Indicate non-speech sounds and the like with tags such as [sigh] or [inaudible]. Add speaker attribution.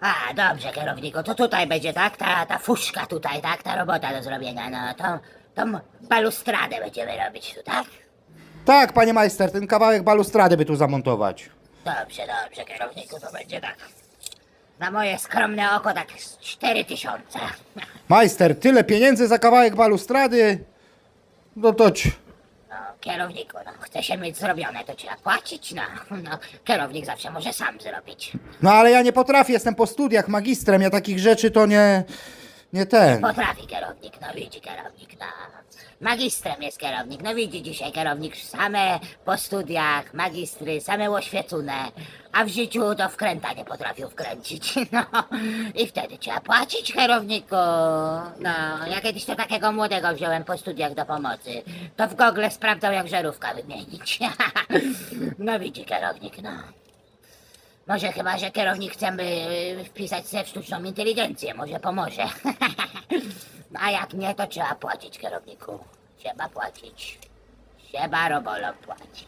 Speaker 1: A, dobrze, kierowniku, to tutaj będzie, tak? Ta, ta fuszka tutaj, tak? Ta robota do zrobienia, no, tą, tą balustradę będziemy robić tu, tak?
Speaker 2: Tak, panie majster, ten kawałek balustrady by tu zamontować.
Speaker 1: Dobrze, dobrze, kierowniku, to będzie tak. Na moje skromne oko tak z cztery tysiące.
Speaker 2: Majster, tyle pieniędzy za kawałek balustrady? No to ci.
Speaker 1: Kierowniku, no, chce się mieć zrobione, to trzeba płacić, no. No, kierownik zawsze może sam zrobić.
Speaker 2: No ale ja nie potrafię, jestem po studiach magistrem, ja takich rzeczy to nie... nie ten.
Speaker 1: Potrafi kierownik, no widzi kierownik, no. Magistrem jest kierownik, no widzi dzisiaj kierownik same po studiach, magistry, same oświecone, a w życiu to wkręta nie potrafił wkręcić, [laughs] no. I wtedy trzeba płacić kierowniku. No, ja kiedyś to takiego młodego wziąłem po studiach do pomocy, to w Google sprawdzał jak żarówka wymienić. [laughs] no widzi kierownik, no. Może chyba, że kierownik chce y, wpisać sobie sztuczną inteligencję, może pomoże. [laughs] A jak nie, to trzeba płacić kierowniku. Trzeba płacić. Trzeba robolom płacić.